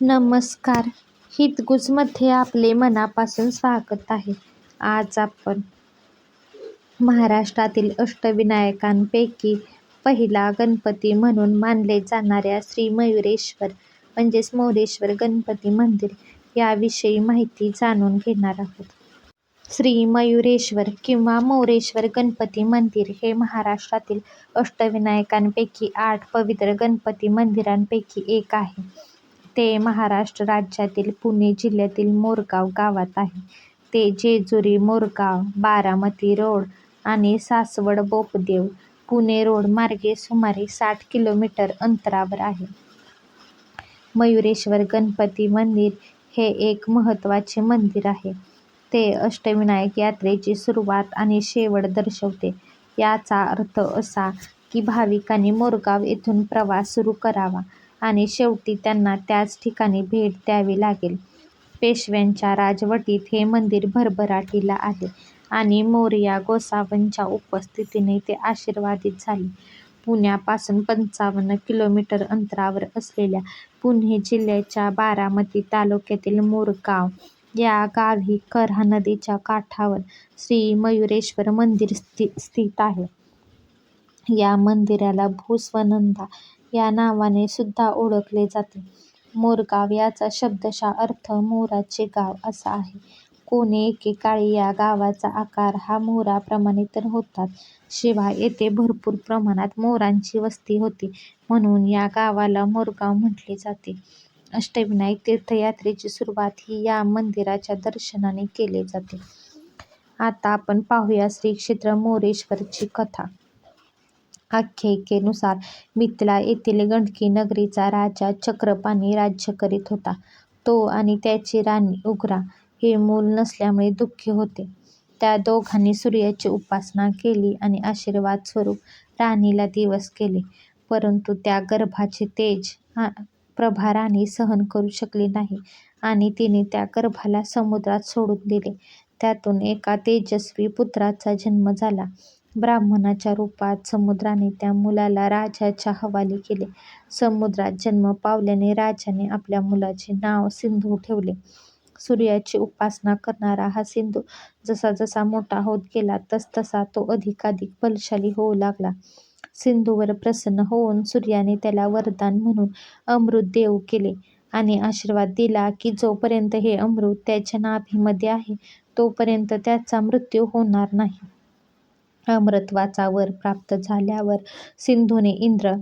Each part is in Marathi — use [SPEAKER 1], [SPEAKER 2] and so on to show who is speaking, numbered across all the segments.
[SPEAKER 1] नमस्कार. हितगुजमध्ये आपले मनापासून स्वागत आहे. आज आपण महाराष्ट्रातील अष्टविनायकांपैकी पहिला गणपती म्हणून मानले जाणाऱ्या श्री मयुरेश्वर म्हणजेच मोरेश्वर गणपती मंदिर याविषयी माहिती जाणून घेणार आहोत. श्री मयुरेश्वर किंवा मोरेश्वर गणपती मंदिर हे महाराष्ट्रातील अष्टविनायकांपैकी आठ पवित्र गणपती मंदिरांपैकी एक आहे. ते महाराष्ट्र राज्यातील पुणे जिल्ह्यातील मोरगाव गावात आहे. ते जेजुरी मोरगाव बारामती रोड आणि सासवड बोपदेव पुणे रोड मार्गे सुमारे साठ किलोमीटर अंतरावर आहे. मयुरेश्वर गणपती मंदिर हे एक महत्त्वाचे मंदिर आहे. ते अष्टविनायक यात्रेची सुरुवात आणि शेवट दर्शवते. याचा अर्थ असा की भाविकांनी मोरगाव येथून प्रवास सुरू करावा. आणि शेवटी त्यांना त्याच ठिकाणी भेट द्यावी लागेल. पेशव्यांच्या राजवटीत हे मंदिर भरभराटीला आले आणि मोरया गोसाव्यांच्या उपस्थितीने ते आशीर्वादित झाले. पुण्यापासून पंचावन्न किलोमीटर अंतरावर असलेल्या पुणे जिल्ह्याच्या बारामती तालुक्यातील मोरगाव या गावी कऱ्हा नदीच्या काठावर श्री मयुरेश्वर मंदिर स्थित आहे. या मंदिराला भूस्वनंदा या नावाने सुद्धा ओळखले जाते. मोरगाव याचा शब्दशः अर्थ मोराचे गाव असा आहे. कोणे एकेकाळी या गावाचा आकार हा मोराप्रमाणे तर होताच शिवाय येथे भरपूर प्रमाणात मोरांची वस्ती होती. म्हणून या गावाला मोरगाव म्हटले जाते. अष्टविनायक तीर्थयात्रेची सुरुवात ही या मंदिराच्या दर्शनाने केले जाते. आता आपण पाहूया श्री क्षेत्र मोरेश्वरची कथा. आख्यायिकेनुसार मिथिला येथील गंडकी नगरीचा राजा चक्रपाणी राज्य करीत होता. तो आणि त्याची राणी उग्रा हे मूल नसल्यामुळे दुःखी होते. त्या दोघांनी सूर्याची उपासना केली आणि आशीर्वाद स्वरूप राणीला दिवस केले. परंतु त्या गर्भाचे तेज प्रभा राणी सहन करू शकली नाही आणि तिने त्या गर्भाला समुद्रात सोडून दिले. त्यातून एका तेजस्वी पुत्राचा जन्म झाला. ब्राह्मणाच्या रूपात समुद्राने त्या मुलाला राजाच्या हवाली केले. समुद्रात जन्म पावल्याने राजाने आपल्या मुलाचे नाव सिंधू ठेवले. सूर्याची उपासना करणारा हा सिंधू जसा जसा मोठा होत गेला तसतसा तो अधिकाधिक बलशाली होऊ लागला. सिंधूवर प्रसन्न होऊन सूर्याने त्याला वरदान म्हणून अमृत देऊ केले आणि आशीर्वाद दिला की जोपर्यंत हे अमृत त्याच्या नाभीमध्ये आहे तोपर्यंत त्याचा मृत्यू होणार नाही. अमरत्वाचा वर प्राप्त झाल्यावर सिंधूने इंद्र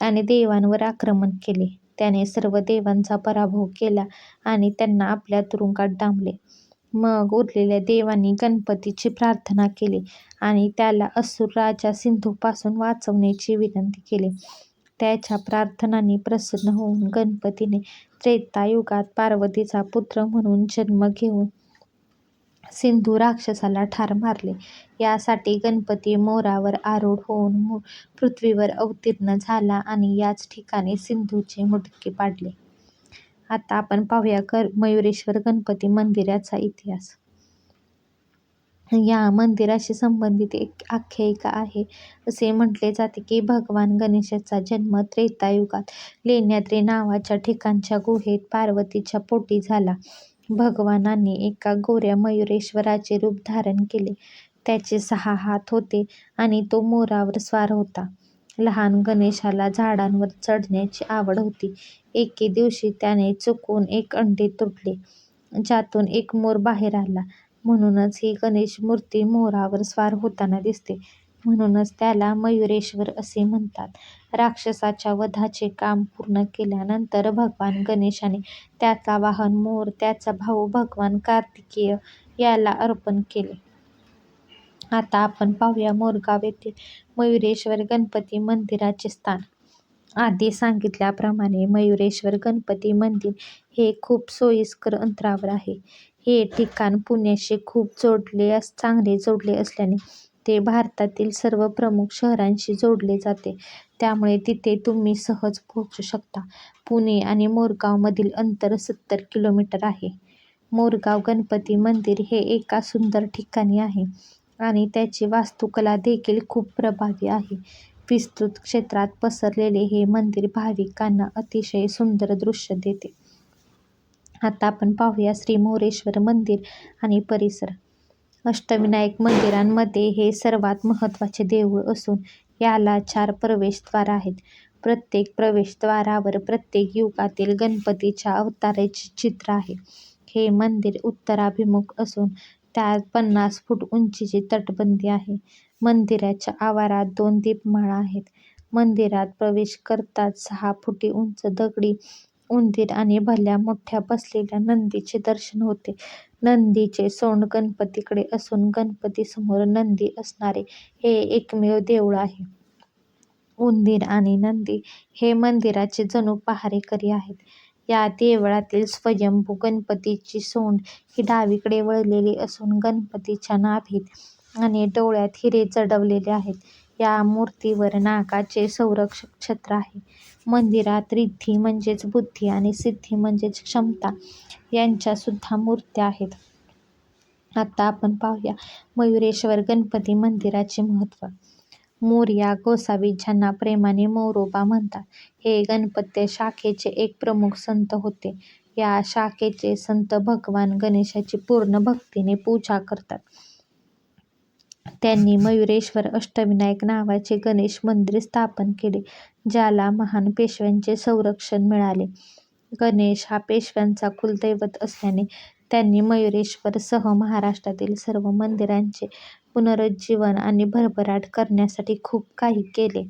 [SPEAKER 1] आणि देवांवर आक्रमण केले. त्याने सर्व देवांचा पराभव केला आणि त्यांना आपल्या तुरुंगात डांबले. मग उरलेल्या देवांनी गणपतीची प्रार्थना केली आणि त्याला असुर राजा सिंधूपासून वाचवण्याची विनंती केली. त्याच्या प्रार्थनांनी प्रसन्न होऊन गणपतीने त्रेतायुगात पार्वतीचा पुत्र म्हणून जन्म घेऊन सिंधू राक्षसाला ठार मारले. यासाठी गणपती मोरावर आरूढ होऊन पृथ्वीवर अवतीर्ण झाला आणि याच ठिकाणी सिंधूचे मुंडके पाडले. आता आपण पाहूया कर मयुरेश्वर गणपती मंदिराचा इतिहास. या मंदिराशी संबंधित एक आख्यायिका आहे. असे म्हटले जाते की भगवान गणेशाचा जन्म त्रेतायुगात लेण्याद्री नावाच्या ठिकाणच्या गुहेत पार्वतीच्या पोटी झाला. भगवानाने एका गोऱ्या मयुरेश्वराचे रूप धारण केले. त्याचे सहा हात होते आणि तो मोरावर स्वार होता. लहान गणेशाला झाडांवर चढण्याची आवड होती. एके दिवशी त्याने चुकून एक अंडे तुटले ज्यातून एक मोर बाहेर आला. म्हणूनच ही गणेश मूर्ती मोरावर स्वार होताना दिसते. म्हणूनच त्याला मयुरेश्वर असे म्हणतात. राक्षसाच्या वधाचे काम पूर्ण केल्यानंतर भगवान गणेशाने त्याचा वाहन मोर त्याचा भाऊ भगवान कार्तिकेय याला अर्पण केले. आता आपण पाहूया मोरगाव येथील मयुरेश्वर गणपती मंदिराचे स्थान. आधी सांगितल्याप्रमाणे मयुरेश्वर गणपती मंदिर हे खूप सोयीस्कर अंतरावर आहे. हे ठिकाण पुण्याशी खूप जोडले चांगले जोडले असल्याने ते भारतातील सर्व प्रमुख शहरांशी जोडले जाते. त्यामुळे तिथे तुम्ही सहज पोहोचू शकता. पुणे आणि मोरगावमधील अंतर सत्तर किलोमीटर आहे. मोरगाव गणपती मंदिर हे एका सुंदर ठिकाणी आहे आणि त्याची वास्तुकला देखील खूप प्रभावी आहे. विस्तृत क्षेत्रात पसरलेले हे मंदिर भाविकांना अतिशय सुंदर दृश्य देते. आता आपण पाहूया श्री मोरेश्वर मंदिर आणि परिसर. अष्टविनायक मंदिरांमध्ये हे सर्वात महत्त्वाचे देऊळ असून याला चार प्रवेशद्वार आहेत. प्रत्येक प्रवेशद्वारावर प्रत्येक युगातील गणपतीच्या अवताराचे चित्र आहे. हे मंदिर उत्तराभिमुख असून त्यात पन्नास फूट उंचीची तटबंदी आहे. मंदिराच्या आवारात दोन दीपमाळा आहेत. मंदिरात प्रवेश करताच सहा फुटी उंच दगडी उंदीर आणि भल्या मोठ्या बसलेल्या नंदीचे दर्शन होते. नंदीचे सोंड गणपतीकडे असून गणपतीसमोर नंदी असणारे हे एकमेव देऊळ आहे. उंदीर आणि नंदी हे मंदिराचे जणू पहारेकरी आहेत. या देवळातील स्वयंभू गणपतीची सोंड ही डावीकडे वळलेली असून गणपतीच्या नाभीत आणि डोळ्यात हिरे जडवलेले आहेत. या मूर्तीवर नागाचे संरक्षक छत्र आहे. मंदिरात रिद्धी म्हणजेच बुद्धी आणि सिद्धी म्हणजेच क्षमता यांच्या सुद्धा मूर्त्या आहेत. आता आपण पाहूया मयुरेश्वर गणपती मंदिराचे महत्त्व. मोर्या गोसावी ज्यांना प्रेमाने मोरोबा म्हणतात हे गणपती शाखेचे एक प्रमुख संत होते. या शाखेचे संत भगवान गणेशाची पूर्ण भक्तीने पूजा करतात. त्यांनी मयुरेश्वर अष्टविनायक नावाचे गणेश मंदिर स्थापन केले ज्याला महान पेशव्यांचे संरक्षण मिळाले. गणेश हा पेशव्यांचा कुलदैवत असल्याने त्यांनी मयुरेश्वरसह महाराष्ट्रातील सर्व मंदिरांचे पुनरुज्जीवन आणि भरभराट करण्यासाठी खूप काही केले.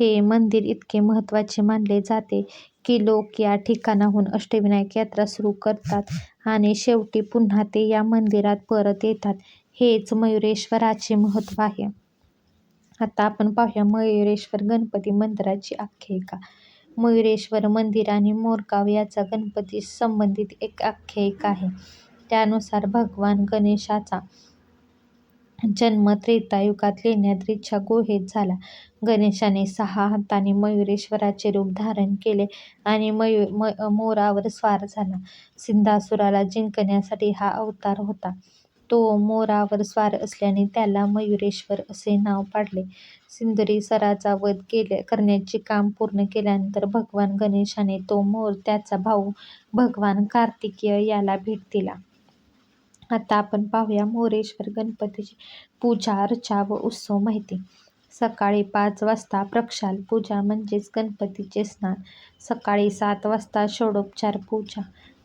[SPEAKER 1] हे मंदिर इतके महत्त्वाचे मानले जाते की लोक या ठिकाणाहून अष्टविनायक यात्रा सुरू करतात आणि शेवटी पुन्हा ते या मंदिरात परत येतात. हेच मयुरेश्वराचे महत्त्व आहे. आता आपण पाहूया मयुरेश्वर गणपती मंदिराची आख्यायिका. मयुरेश्वर मंदिर आणि मोरगाव याचा गणपती संबंधित एक आख्यायिका आहे. त्यानुसार भगवान गणेशाचा जन्म त्रेतायुगात लेण्याद्रीच्या गुहेत झाला. गणेशाने सहा हाताने मयुरेश्वराचे रूप धारण केले आणि मयू म मोरावर स्वार झाला. सिंधासुराला जिंकण्यासाठी हा अवतार होता. तो मोरावर स्वार असल्याने त्याला मयुरेश्वर असे नाव पाडले. सिंदरी सराचा वध केले करण्याचे काम पूर्ण केल्यानंतर भगवान गणेशाने तो मोर त्याचा भाऊ भगवान कार्तिकेय याला भेट दिला. आता आपण पाहूया मोरेश्वर गणपतीची पूजा अर्चा व उत्सव माहिती. सकाळी पाच वाजता प्रक्षाल पूजा म्हणजेच गणपतीचे स्नान. सकाळी सात वाजता षोडोपचार पूजा.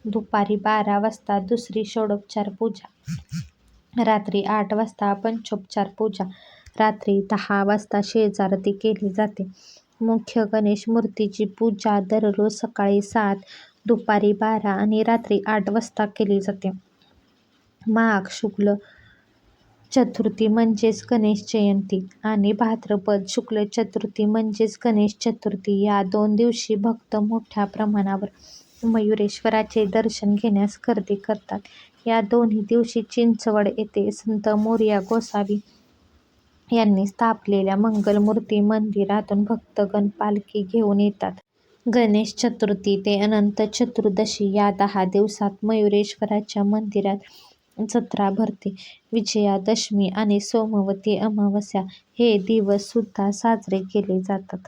[SPEAKER 1] दुपारी बारा वाजता दुसरी षोडोपचार पूजा. रात्री आठ वाजता पंचोपचार पूजा. रात्री दहा वाजता शेजारती केली जाते. मुख्य गणेश मूर्तीची पूजा दररोज सकाळी सात दुपारी बारा आणि रात्री आठ वाजता केली जाते. माघ शुक्ल चतुर्थी म्हणजेच गणेश जयंती आणि भाद्रपद शुक्ल चतुर्थी म्हणजेच गणेश चतुर्थी या दोन दिवशी भक्त मोठ्या प्रमाणावर मयुरेश्वराचे दर्शन घेण्यास गर्दी करतात. या दोन्ही दिवशी चिंचवड येथे संत मोरया गोसावी यांनी स्थापलेल्या मंगलमूर्ती मंदिरातून भक्तगण पालखी घेऊन येतात. गणेश चतुर्थी ते अनंत चतुर्दशी या दहा दिवसात मयुरेश्वराच्या मंदिरात जत्रा भरते. विजयादशमी आणि सोमवती अमावस्या हे दिवस सुद्धा साजरे केले जातात.